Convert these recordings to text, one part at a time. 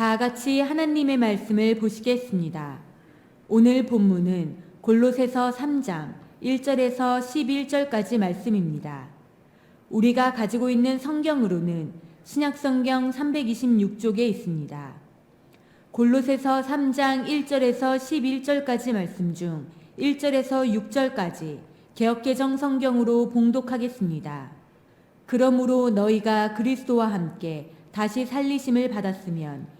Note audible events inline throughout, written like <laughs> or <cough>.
다 같이 하나님의 말씀을 보시겠습니다. 오늘 본문은 골로새서 3장 1절에서 11절까지 말씀입니다. 우리가 가지고 있는 성경으로는 신약성경 326쪽에 있습니다. 골로새서 3장 1절에서 11절까지 말씀 중 1절에서 6절까지 개혁개정 성경으로 봉독하겠습니다. 그러므로 너희가 그리스도와 함께 다시 살리심을 받았으면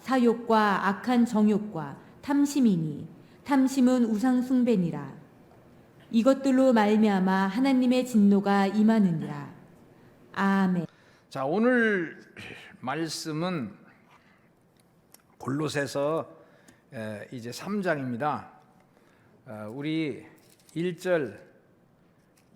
사욕과 악한 정욕과 탐심이니 탐심은 우상 숭배니라. 이것들로 말미암아 하나님의 진노가 임하느니라. 아멘. 자, 오늘 말씀은 골로새서 에, 이제 3장입니다. 어, 우리 1절,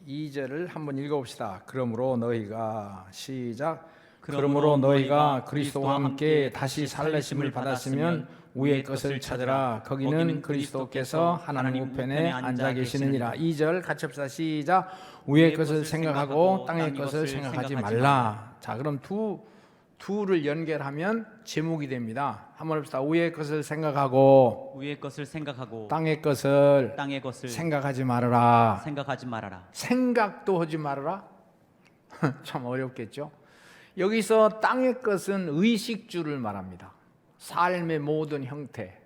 2절을 한번 읽어 봅시다. 그러므로 너희가 시작. 그러므로 너희가 그리스도와 함께 다시 살리심을 받았으면 위의 것을 찾으라. 거기는 그리스도께서 하나님 우편에 앉아 계시느니라. 2절 같이 합시다. 시작. 위의 것을 생각하고 땅의 것을 생각하지 말라. 자, 그럼 두 두를 연결하면 제목이 됩니다. 한번 합시다. 위의 것을 생각하고 위의 것을 생각하고 땅의 것을 땅의 것을 생각하지 말아라. 생각하지 말아라. 생각도 하지 말아라. <laughs> 참 어렵겠죠. 여기서 땅의 것은 의식주를 말합니다. 삶의 모든 형태.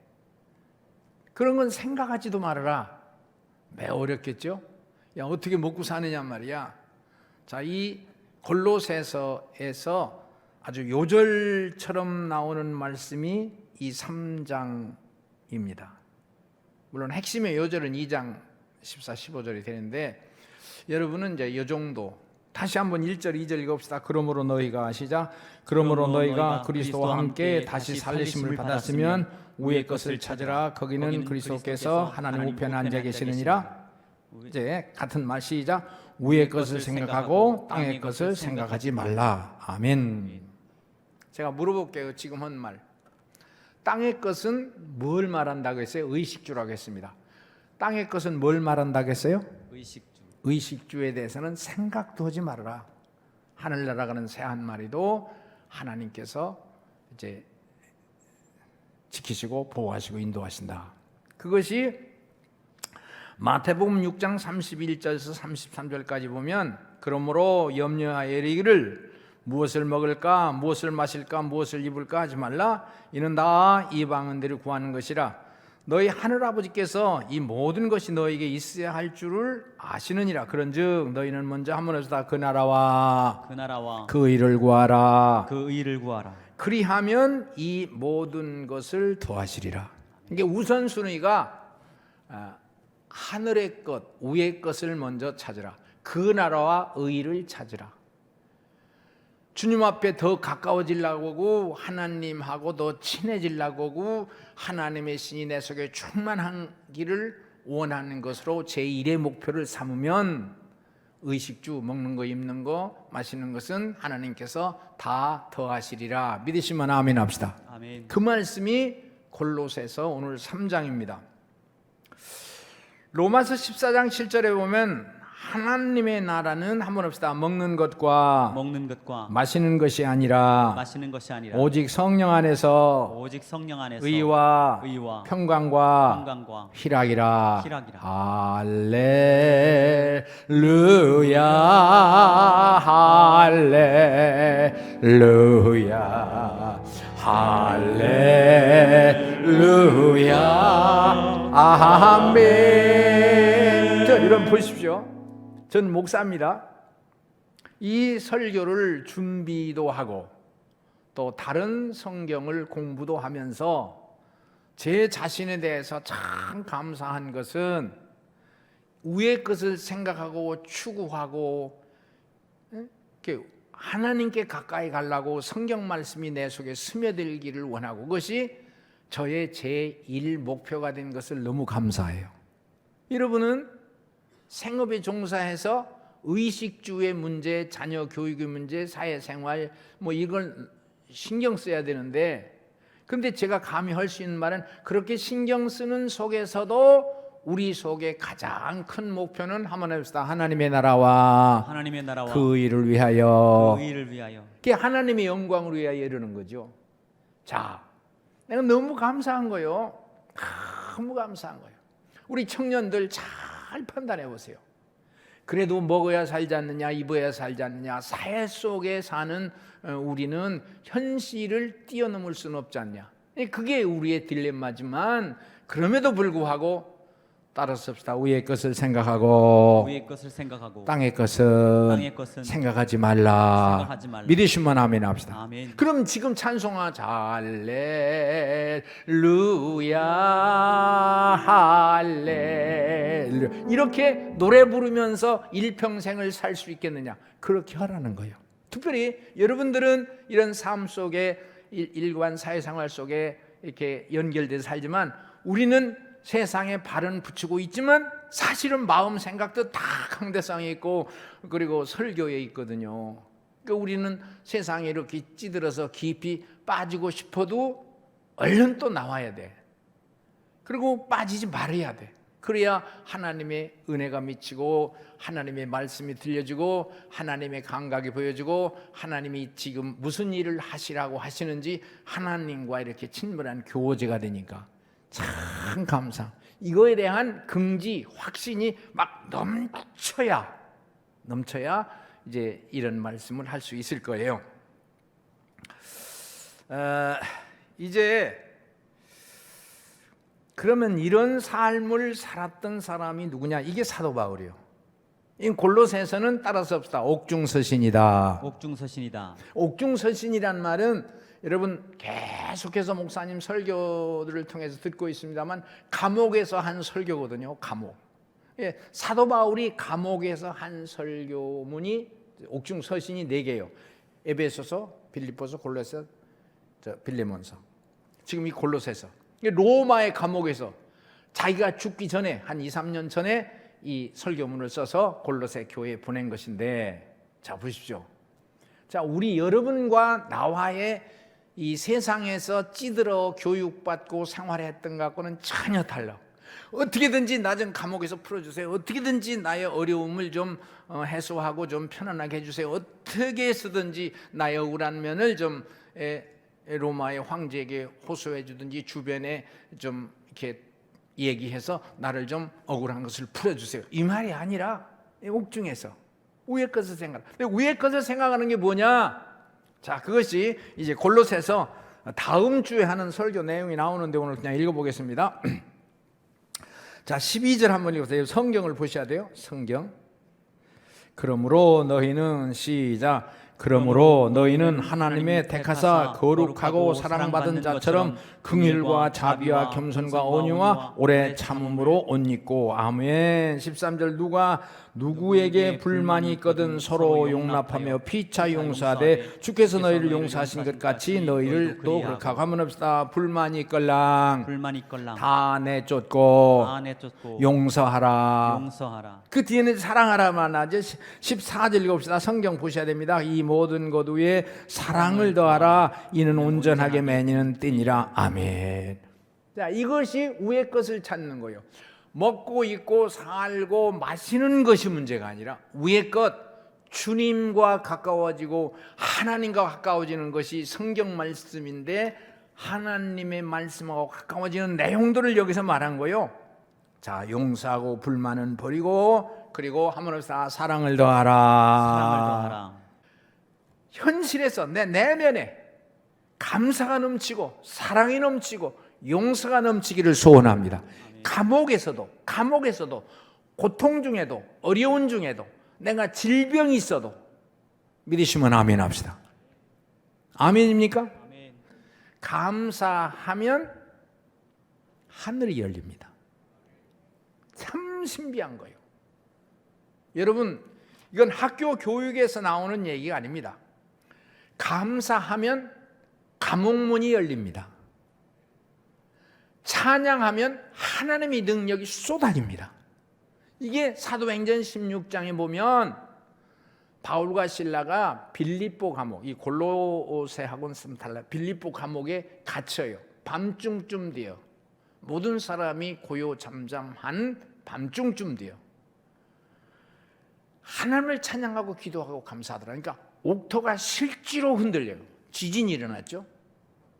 그런 건 생각하지도 말아라. 매우 어렵겠죠. 야 어떻게 먹고 사느냐 말이야. 자, 이 골로새서에서 아주 요절처럼 나오는 말씀이 이 3장입니다. 물론 핵심의 요절은 2장 14, 15절이 되는데 여러분은 이제 요 정도 다시 한번 1절, 2절 읽읍시다. 그러므로 너희가 시작. 그러므로 너희가 그리스도와 함께 다시 살리심을 받았으면 위의 것을 찾으라. 거기는 그리스도께서 하나님 우편에 앉아 계시느니라. 이제 같은 말 시작. 위의 것을 생각하고 땅의 것을 생각하지 말라. 아멘. 제가 물어볼게요. 지금 한 말. 땅의 것은 뭘 말한다고 했어요? 의식주라고 했습니다. 땅의 것은 뭘 말한다고 했어요? 의식주. 의식주에 대해서는 생각도 하지 말아라. 하늘나라가는 새 한 마리도 하나님께서 이제 지키시고 보호하시고 인도하신다. 그것이 마태복음 6장 31절에서 33절까지 보면 그러므로 염려하여 이르기를 무엇을 먹을까 무엇을 마실까 무엇을 입을까 하지 말라 이는 다 이방인들이 구하는 것이라 너희 하늘 아버지께서 이 모든 것이 너에게 있어야 할 줄을 아시느니라 그런즉 너희는 먼저 한번에서 다 그 나라와 그 나라와 그 일을 구하라 그 의를 구하라. 그리하면 이 모든 것을 더하시리라. 이게 우선 순위가 아, 하늘의 것, 위의 것을 먼저 찾으라. 그 나라와 의를 찾으라. 주님 앞에 더 가까워지려고 하고 하나님하고 더 친해지려고 하고 하나님의 신이 내 속에 충만하기를 원하는 것으로 제1의 목표를 삼으면 의식주 먹는 거 입는 거 마시는 것은 하나님께서 다 더하시리라 믿으시면 아멘 합시다. 아멘. 그 말씀이 골로새서 오늘 3장입니다. 로마서 14장 7절에 보면 하나님의 나라는 한번 합시다. 먹는 것과 먹는 것과 마시는 것이 아니라 마시는 것이 아니라 오직 성령 안에서 오직 성령 안에서 의와 의와 평강과 평강과 희락이라. 희락이라. 할렐루야 할렐루야 할렐루야 아멘 저 이런 보십시오 전 목사입니다 이 설교를 준비도 하고 또 다른 성경을 공부도 하면서 제 자신에 대해서 참 감사한 것은 위의 것을 생각하고 추구하고 하나님께 가까이 가려고 성경 말씀이 내 속에 스며들기를 원하고 그것이 저의 제1 목표가 된 것을 너무 감사해요. 여러분은 생업에 종사해서 의식주의 문제, 자녀 교육의 문제, 사회생활 뭐 이걸 신경 써야 되는데 근데 제가 감히 할 수 있는 말은 그렇게 신경 쓰는 속에서도 우리 속에 가장 큰 목표는 한번 해봅시다. 하나님의 나라와 하나님의 나라와 그 일을 위하여 그 일을 위하여 그게 하나님의 영광을 위하여 이르는 거죠. 자, 내가 너무 감사한 거요. 너무 감사한 거예요. 우리 청년들 잘 판단해 보세요. 그래도 먹어야 살지 않느냐, 입어야 살지 않느냐, 사회 속에 사는 어, 우리는 현실을 뛰어넘을 수는 없지 않냐. 그게 우리의 딜레마지만 그럼에도 불구하고 따라섭시다. 위의 것을 생각하고 위의 것을 생각하고 땅의 것은 땅의 것은 생각하지 말라. 생각하지 말라. 믿으시면 아멘 합시다. 아멘. 그럼 지금 찬송하자 할렐루야 할렐루야 이렇게 노래 부르면서 일평생을 살 수 있겠느냐? 그렇게 하라는 거예요. 특별히 여러분들은 이런 삶 속에 일- 일관 사회생활 속에 이렇게 연결돼서 살지만 우리는 세상에 발은 붙이고 있지만 사실은 마음 생각도 다 강대상에 있고 그리고 설교에 있거든요. 그러니까 우리는 세상에 이렇게 찌들어서 깊이 빠지고 싶어도 얼른 또 나와야 돼. 그리고 빠지지 말아야 돼. 그래야 하나님의 은혜가 미치고 하나님의 말씀이 들려지고 하나님의 감각이 보여지고 하나님이 지금 무슨 일을 하시라고 하시는지 하나님과 이렇게 친밀한 교제가 되니까 참 감사. 이거에 대한 긍지, 확신이 막 넘쳐야 넘쳐야 이제 이런 말씀을 할 수 있을 거예요. 어, 이제 그러면 이런 삶을 살았던 사람이 누구냐? 이게 사도 바울이요. 이 골로새서는 따라서 없다. 옥중서신이다. 옥중서신이다. 옥중서신이란 말은 여러분 계속해서 목사님 설교들을 통해서 듣고 있습니다만 감옥에서 한 설교거든요. 감옥. 예, 사도 바울이 감옥에서 한 설교문이 옥중 서신이 네 개요. 에베소서, 빌립보서, 골로새, 저 빌레몬서. 지금 이 골로새서. 로마의 감옥에서 자기가 죽기 전에 한 2, 3년 전에 이 설교문을 써서 골로새 교회에 보낸 것인데 자 보십시오. 자, 우리 여러분과 나와의 이 세상에서 찌들어 교육받고 생활했던 것과는 전혀 달라. 어떻게든지 나 좀 감옥에서 풀어주세요. 어떻게든지 나의 어려움을 좀 어, 해소하고 좀 편안하게 해주세요. 어떻게 해서든지 나의 억울한 면을 좀 에, 로마의 황제에게 호소해 주든지 주변에 좀 이렇게 얘기해서 나를 좀 억울한 것을 풀어주세요. 이 말이 아니라 이 옥중에서 위의 것을 생각. 근데 위의 것을 생각하는 게 뭐냐? 자, 그것이 이제 골로새서 다음 주에 하는 설교 내용이 나오는데 오늘 그냥 읽어보겠습니다. <clears throat> 자, 12절 한번 읽으세요. 성경을 보셔야 돼요. 성경. 그러므로 너희는 시작. 그러므로 너희는 하나님의 택하사 거룩하고 사랑받은 자처럼 긍휼과 자비와 겸손과 온유와 오래 참음으로 옷 입고 아멘. 13절 누가 누구에게 불만이 있거든 서로 용납하며 피차 용서하되 주께서 너희를 용서하신 것 같이 너희를 또 그렇게 하고 한번 합시다. 불만이 있걸랑 불만이 있걸랑 다 내쫓고 용서하라. 용서하라. 그 뒤에는 사랑하라만 하죠. 14절 읽읍시다. 성경 보셔야 됩니다. 이 모든 것 위에 사랑을 더하라. 이는 온전하게 매니는 띠니라. 아멘. 자, 이것이 위의 것을 찾는 거예요. 먹고 입고 살고 마시는 것이 문제가 아니라 위의 것 주님과 가까워지고 하나님과 가까워지는 것이 성경 말씀인데 하나님의 말씀하고 가까워지는 내용들을 여기서 말한 거예요. 자, 용서하고 불만은 버리고 그리고 합시다. 사랑을 더하라. 사랑을 더하라. 현실에서 내 내면에 감사가 넘치고 사랑이 넘치고 용서가 넘치기를 소원합니다. 감옥에서도 감옥에서도 고통 중에도 어려운 중에도 내가 질병이 있어도 믿으시면 아멘 합시다. 아멘입니까? 아멘. 감사하면 하늘이 열립니다. 참 신비한 거예요. 여러분, 이건 학교 교육에서 나오는 얘기가 아닙니다. 감사하면 감옥문이 열립니다. 찬양하면 하나님의 능력이 쏟아집니다. 이게 사도행전 16장에 보면 바울과 신라가 빌립보 감옥, 이 골로새하고는 좀 달라. 빌립보 감옥에 갇혀요. 밤중쯤 돼요. 모든 사람이 고요 잠잠한 밤중쯤 돼요. 하나님을 찬양하고 기도하고 감사하더라. 그러니까 옥토가 실제로 흔들려요. 지진이 일어났죠.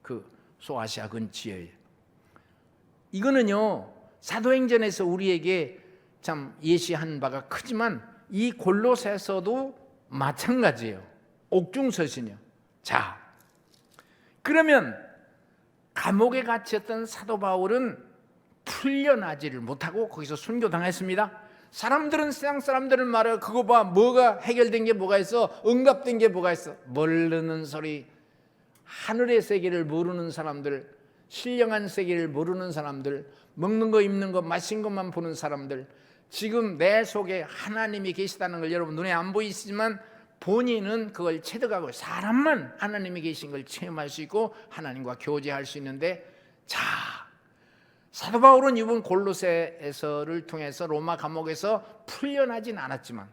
그 소아시아 근처에. 이거는요 사도행전에서 우리에게 참 예시한 바가 크지만 이 골로새서도 마찬가지예요. 옥중서신이요. 자, 그러면 감옥에 갇혔던 사도 바울은 풀려나지를 못하고 거기서 순교당했습니다. 사람들은 세상 사람들은 말해 그거 봐 뭐가 해결된 게 뭐가 있어 응답된 게 뭐가 있어 모르는 소리 하늘의 세계를 모르는 사람들 신령한 세계를 모르는 사람들 먹는 거 입는 거 마신 것만 보는 사람들 지금 내 속에 하나님이 계시다는 걸 여러분 눈에 안 보이시지만 본인은 그걸 체득하고 사람만 하나님이 계신 걸 체험할 수 있고 하나님과 교제할 수 있는데 자 사도 바울은 이번 골로새에서를 통해서 로마 감옥에서 풀려나진 않았지만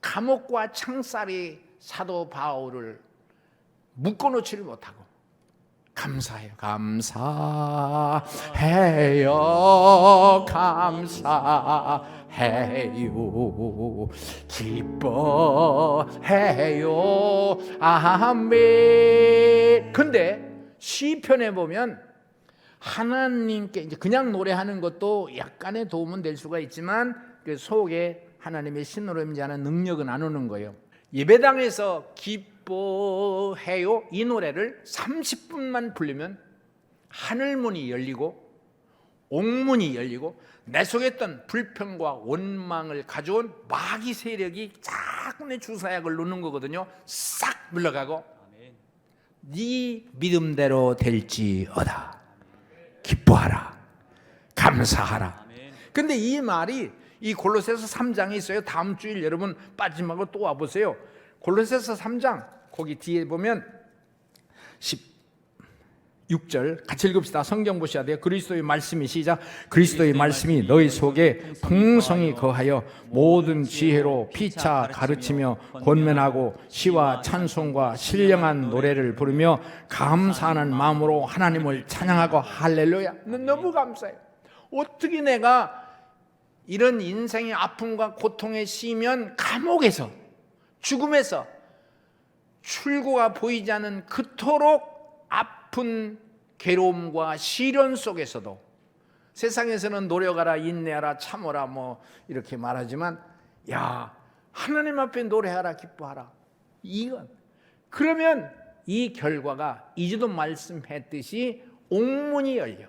감옥과 창살이 사도 바울을 묶어놓지를 못하고 감사해요. 감사해요. 감사해요. 기뻐해요. 아멘. 근데 시편에 보면 하나님께 이제 그냥 노래하는 것도 약간의 도움은 될 수가 있지만 그 속에 하나님의 신으로 임재하는 능력은 안 오는 거예요. 예배당에서 기 뻐해요 이 노래를 30분만 부르면 하늘문이 열리고 옥문이 열리고 내 속에 있던 불평과 원망을 가져온 마귀 세력이 자꾸 내 주사약을 놓는 거거든요. 싹 물러가고. 네 믿음대로 될지어다. 기뻐하라. 감사하라. 근데 이 말이 이 골로새서 3장에 있어요. 다음 주일 여러분 말고 또 와 보세요. 골로새서 3장 거기 뒤에 보면 16절 같이 읽읍시다. 성경 보셔야 돼요. 그리스도의 말씀이 시작. 그리스도의 말씀이 너희 속에 풍성히 거하여 모든 지혜로 피차 가르치며 권면하고 시와 찬송과 신령한 노래를 부르며 감사하는 마음으로 하나님을 찬양하고 할렐루야. 너무 감사해요. 어떻게 내가 이런 인생의 아픔과 고통에 시면 감옥에서 죽음에서 출구가 보이지 않는 그토록 아픈 괴로움과 시련 속에서도 세상에서는 노력하라 인내하라 참어라 뭐 이렇게 말하지만 야 하나님 앞에 노래하라 기뻐하라. 이건. 그러면 이 결과가 이제도 말씀했듯이 옥문이 열려.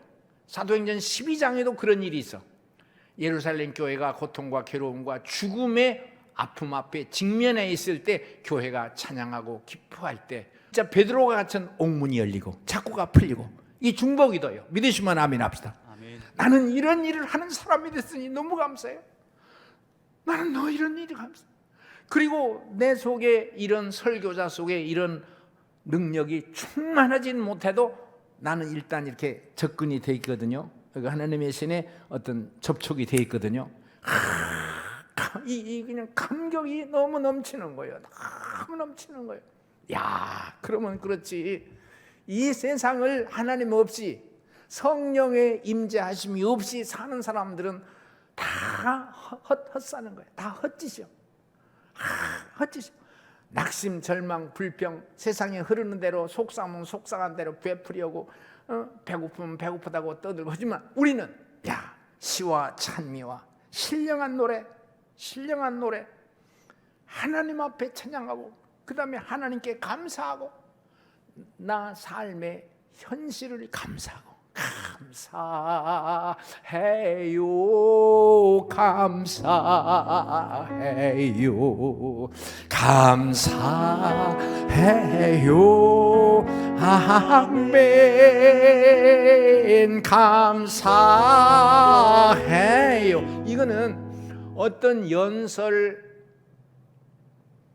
사도행전 12장에도 그런 일이 있어. 예루살렘 교회가 고통과 괴로움과 죽음의 아픔 앞에 직면해 있을 때 교회가 찬양하고 기뻐할 때 진짜 베드로가 갇힌 옥문이 열리고 자꾸가 풀리고 이 중복이도요 믿으시면 아멘 합시다 아멘. 나는 이런 일을 하는 사람이 됐으니 너무 감사해요 나는 너 이런 일이 감사 그리고 내 속에 이런 설교자 속에 이런 능력이 충만하진 못해도 나는 일단 이렇게 접근이 돼 있거든요. 그 하나님의 신에 어떤 접촉이 돼 있거든요. 하, <laughs> 이, 이 그냥 감격이 너무 넘치는 거예요. 너무 넘치는 거예요. 야, 그러면 그렇지. 이 세상을 하나님 없이 성령의 임재하심이 없이 사는 사람들은 다 헛, 헛사는 거예요. 다 헛짓이요. 헛짓이요. 낙심, 절망, 불평, 세상에 흐르는 대로 속상하면 속상한 대로 베풀려고 어? 배고프면 배고프다고 떠들고 하지만 우리는 야 시와 찬미와 신령한 노래, 신령한 노래 하나님 앞에 찬양하고 그 다음에 하나님께 감사하고 나 삶의 현실을 감사하고 감사해요 감사해요 감사해요. 아멘. 감사해요. 이거는 어떤 연설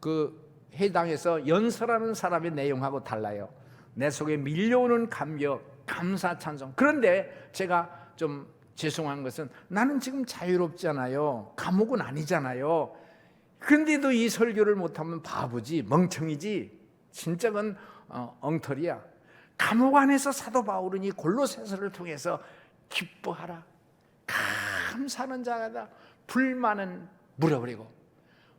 그 해당해서 연설하는 사람의 내용하고 달라요. 내 속에 밀려오는 감격, 감사, 찬송. 그런데 제가 좀 죄송한 것은 나는 지금 자유롭잖아요. 감옥은 아니잖아요. 근데도 이 설교를 못하면 바보지, 멍청이지. 진짜 그건 어, 엉터리야. 감옥 안에서 사도 바울은 이 골로새서를 통해서 기뻐하라. 감사하는 자다. 불만은 물어버리고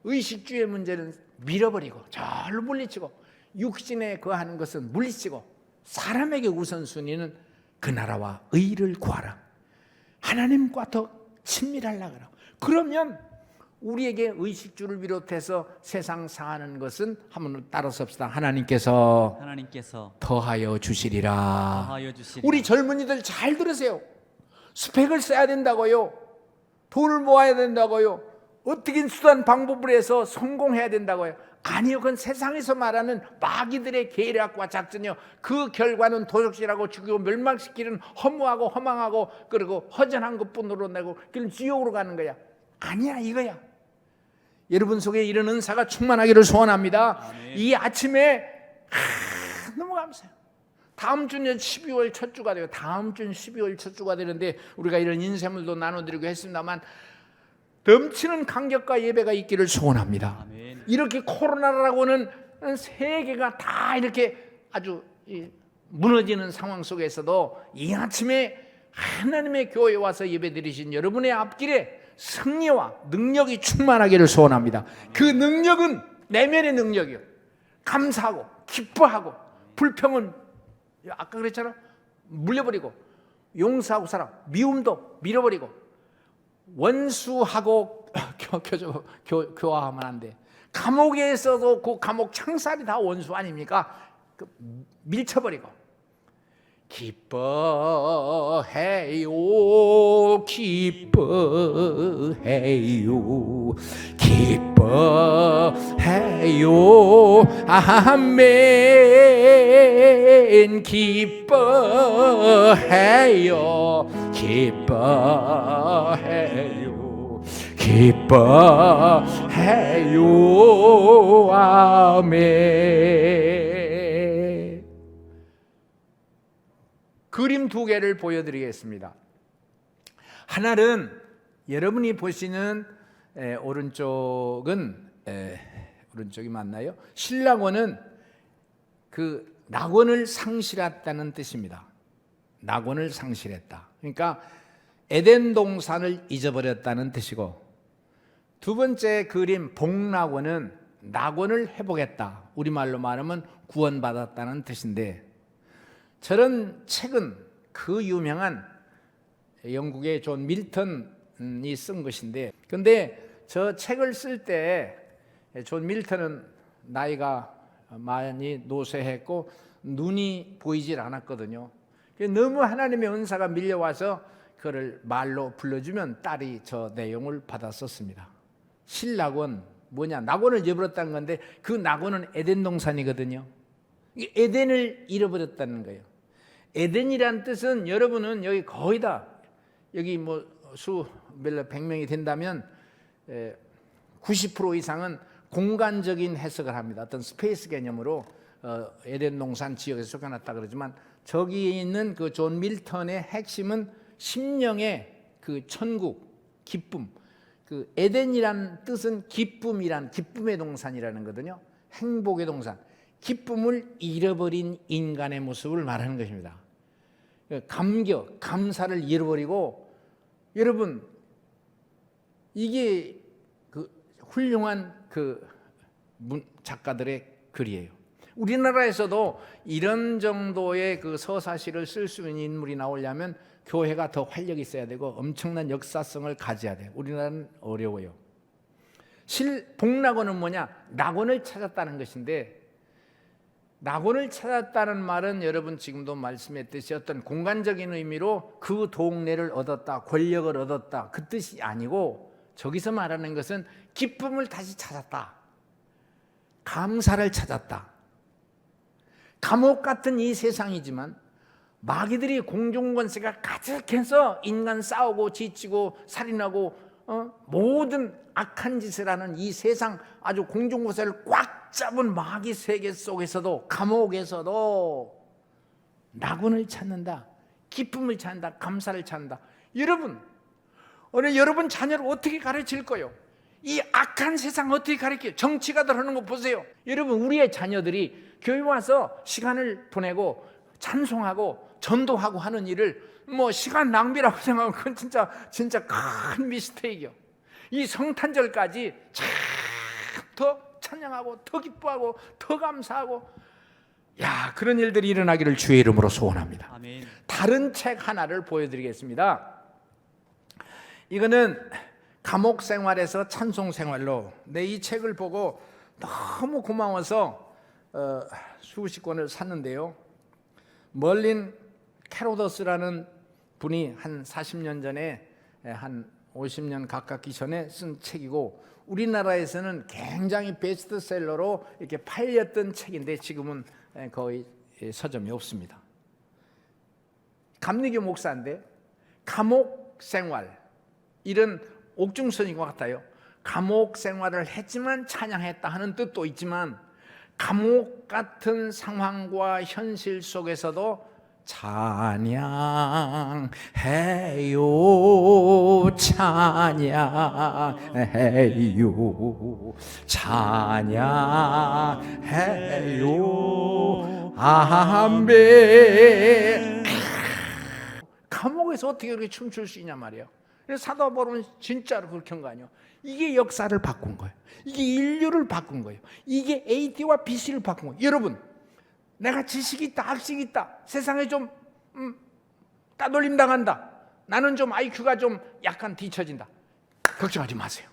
의식주의 문제는 밀어버리고 절로 물리치고 육신에 거하는 것은 물리치고 사람에게 우선순위는 그 나라와 의를 구하라. 하나님과 더 친밀하려고 하라. 그러면 우리에게 의식주를 비롯해서 세상 사는 것은 한번 따라서 합시다. 하나님께서 하나님께서 더하여 주시리라. 더하여 주시리. 우리 젊은이들 잘 들으세요. 스펙을 써야 된다고요. 돈을 모아야 된다고요. 어떻게 수단 방법을 해서 성공해야 된다고요. 아니요, 그건 세상에서 말하는 마귀들의 계략과 작전이요. 그 결과는 도적질하고 죽이고 멸망시키는 허무하고 허망하고 그리고 허전한 것뿐으로 내고 그럼 지옥으로 가는 거야. 아니야, 이거야. 여러분 속에 이런 은사가 충만하기를 소원합니다. 아멘. 이 아침에 하, 너무 감사해요. 다음 주는 12월 첫 주가 돼요. 다음 주는 12월 첫 주가 되는데 우리가 이런 인쇄물도 나눠드리고 했습니다만 넘치는 감격과 예배가 있기를 소원합니다. 아멘. 이렇게 코로나라고는 세계가 다 이렇게 아주 이 무너지는 상황 속에서도 이 아침에 하나님의 교회에 와서 예배드리신 여러분의 앞길에 승리와 능력이 충만하기를 소원합니다. 그 능력은 내면의 능력이요. 감사하고 기뻐하고 불평은 아까 그랬잖아 물려버리고 용서하고 살아 미움도 밀어버리고 원수하고 <laughs> 교, 교, 교, 교화하면 안 돼. 감옥에서도 그 감옥 창살이 다 원수 아닙니까? 그 밀쳐버리고 기뻐해요 기뻐해요 기뻐해요. 아멘. 기뻐해요 기뻐해요 기뻐해요. 아멘 그림 두 개를 보여드리겠습니다. 하나는 여러분이 보시는 에, 오른쪽은 에, 오른쪽이 맞나요? 신랑원은 그 낙원을 상실했다는 뜻입니다. 낙원을 상실했다. 그러니까 에덴 동산을 잊어버렸다는 뜻이고 두 번째 그림 복낙원은 낙원을 회복했다. 우리말로 말하면 구원받았다는 뜻인데 저런 책은 그 유명한 영국의 존 밀턴이 쓴 것인데 근데 저 책을 쓸 때 존 밀턴은 나이가 많이 노쇠했고 눈이 보이질 않았거든요. 너무 하나님의 은사가 밀려와서 그를 말로 불러주면 딸이 저 내용을 받았었습니다. 신락원 뭐냐 낙원을 잃어버렸다는 건데 그 낙원은 에덴 동산이거든요. 이 에덴을 잃어버렸다는 거예요. 에덴이란 뜻은 여러분은 여기 거의 다 여기 뭐수 몇백 명이 된다면 90% 이상은 공간적인 해석을 합니다. 어떤 스페이스 개념으로 어, 에덴 동산 지역에서 속해놨다 그러지만 저기 있는 그 존 밀턴의 핵심은 심령의 그 천국 기쁨 그 에덴이란 뜻은 기쁨이란 기쁨의 동산이라는 거거든요. 행복의 동산. 기쁨을 잃어버린 인간의 모습을 말하는 것입니다. 감격, 감사를 잃어버리고 여러분 이게 그 훌륭한 그 문- 작가들의 글이에요. 우리나라에서도 이런 정도의 그 서사시를 쓸 수 있는 인물이 나오려면 교회가 더 활력이 있어야 되고 엄청난 역사성을 가져야 돼요. 우리나라는 어려워요. 실 복락원은 뭐냐? 낙원을 찾았다는 것인데 낙원을 찾았다는 말은 여러분 지금도 말씀했듯이 어떤 공간적인 의미로 그 동네를 얻었다, 권력을 얻었다 그 뜻이 아니고 저기서 말하는 것은 기쁨을 다시 찾았다, 감사를 찾았다. 감옥 같은 이 세상이지만 마귀들이 공중권세가 가득해서 인간 싸우고 지치고 살인하고 어? 모든 악한 짓을 하는 이 세상 아주 공중권세를 꽉 꽉 잡은 마귀 세계 속에서도 감옥에서도 낙원을 찾는다. 기쁨을 찾는다. 감사를 찾는다. 여러분, 오늘 여러분 자녀를 어떻게 가르칠 거요? 이 악한 세상 어떻게 가르쳐요? 정치가 들어오는 거 보세요. 여러분, 우리의 자녀들이 교회 와서 시간을 보내고 찬송하고 전도하고 하는 일을 뭐 시간 낭비라고 <laughs> 생각하면 그건 진짜 진짜 큰 미스테이크요. 이 성탄절까지 참더 찬양하고 더 기뻐하고 더 감사하고 야 그런 일들이 일어나기를 주의 이름으로 소원합니다. 아멘. 다른 책 하나를 보여드리겠습니다. 이거는 감옥 생활에서 찬송 생활로 내 이 책을 보고 너무 고마워서 어, 수십 권을 샀는데요. 멀린 캐로더스라는 분이 한 40년 전에 에, 한 50년 가깝기 전에 쓴 책이고 우리나라에서는 굉장히 베스트셀러로 이렇게 팔렸던 책인데 지금은 에, 거의 에, 서점이 없습니다. 감리교 목사인데 감옥 생활 이런 옥중선인 것 같아요. 감옥 생활을 했지만 찬양했다 하는 뜻도 있지만 감옥 같은 상황과 현실 속에서도 찬양해요 찬양해요 찬양해요 아멘 감옥에서 어떻게 그렇게 춤출 수 있냐 말이에요. 사도 바울은 진짜로 그렇게 한 거 아니에요. 이게 역사를 바꾼 거예요. 이게 인류를 바꾼 거예요. 이게 AT와 BC를 바꾼 거예요. 여러분, 내가 지식이 있다, 학식이 있다. 세상에 좀 음, 따돌림 당한다. 나는 좀 IQ가 좀 약간 뒤처진다. 걱정하지 마세요.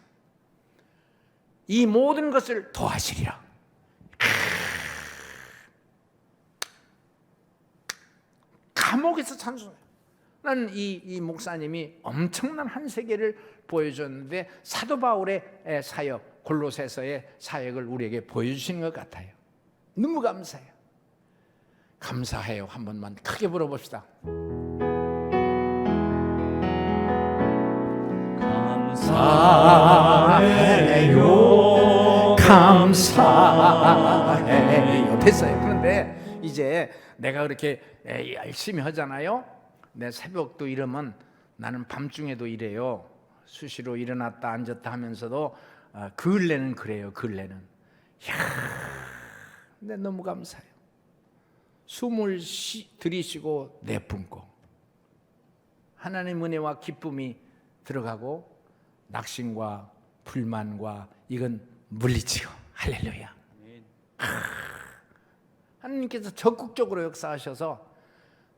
이 모든 것을 도하시리라. 감옥에서 찬송해요. 나는 이, 이 목사님이 엄청난 한 세계를 보여줬는데 사도 바울의 에, 사역, 골로새서의 사역을 우리에게 보여주시는 것 같아요. 너무 감사해요. 감사해요. 한 번만 크게 불어봅시다. 감사해요. 감사해요. 됐어요. 그런데 이제 내가 그렇게 에, 열심히 하잖아요. 내 새벽도 이러면 나는 밤중에도 이래요. 수시로 일어났다 앉았다 하면서도 어, 근래는 그래요. 근래는. 이야, 근데 너무 감사해요. 숨을 쉬, 들이쉬고 내뿜고 하나님 은혜와 기쁨이 들어가고 낙심과 불만과 이건 물리치고 할렐루야. 하나님께서 적극적으로 역사하셔서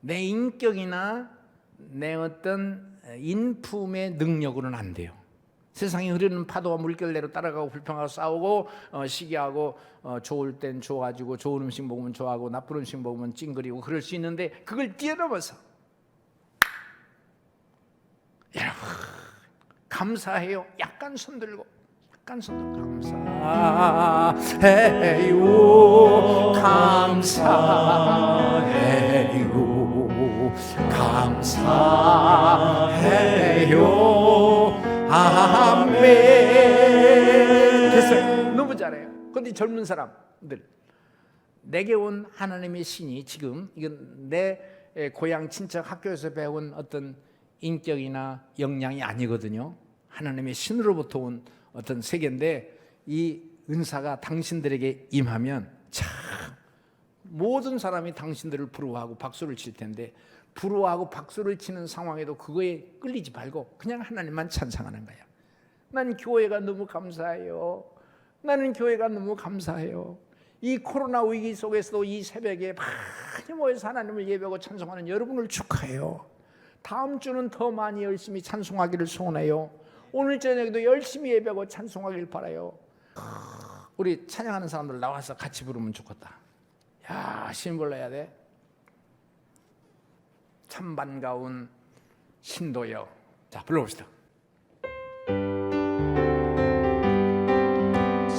내 인격이나 내 어떤 인품의 능력으로는 안 돼요. 세상에 흐르는 파도와 물결대로 따라가고 불평하고 싸우고 어, 시기하고 어, 좋을 땐 좋아지고 좋은 음식 먹으면 좋아하고 나쁜 음식 먹으면 찡그리고 그럴 수 있는데 그걸 뛰어넘어서 여러분 감사해요. 약간 손들고 약간 손들고 감사해요. 감사해요. 감사해요. 아멘. 됐어요. 너무 잘해요. 근데 젊은 사람들 내게 온 하나님의 신이 지금 이건 내 에, 고향 친척 학교에서 배운 어떤 인격이나 역량이 아니거든요. 하나님의 신으로부터 온 어떤 세계인데 이 은사가 당신들에게 임하면 참 모든 사람이 당신들을 부러워하고 박수를 칠 텐데 부러워하고 박수를 치는 상황에도 그거에 끌리지 말고 그냥 하나님만 찬양하는 거야. 난 교회가 너무 감사해요. 나는 교회가 너무 감사해요. 이 코로나 위기 속에서도 이 새벽에 많이 모여서 하나님을 예배하고 찬송하는 여러분을 축하해요. 다음 주는 더 많이 열심히 찬송하기를 소원해요. 오늘 저녁에도 열심히 예배하고 찬송하길 바라요. 우리 찬양하는 사람들 나와서 같이 부르면 좋겠다. 야, 신 불러야 돼. 참 반가운 신도여. 자, 불러봅시다.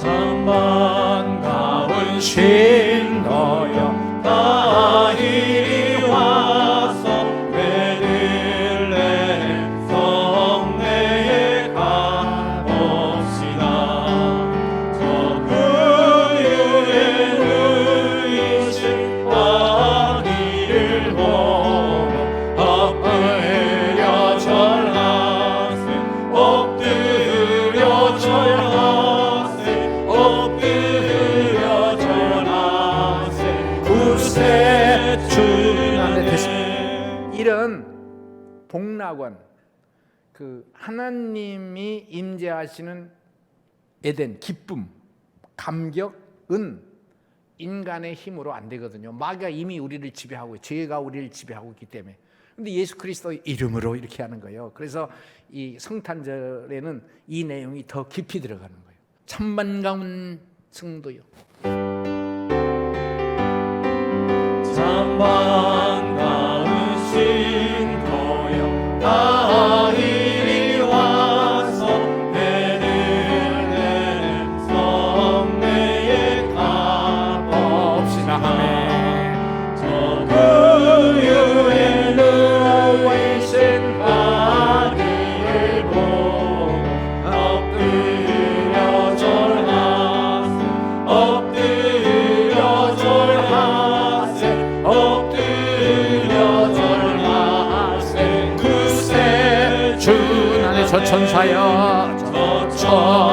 참 반가운 신 원 그 하나님이 임재하시는 에덴 기쁨 감격 은 인간의 힘으로 안 되거든요. 마귀가 이미 우리를 지배하고 죄가 우리를 지배하고 있기 때문에. 근데 예수 그리스도의 이름으로 이렇게 하는 거예요. 그래서 이 성탄절에는 이 내용이 더 깊이 들어가는 거예요. 참반가운 승도요. 천사여 저 천사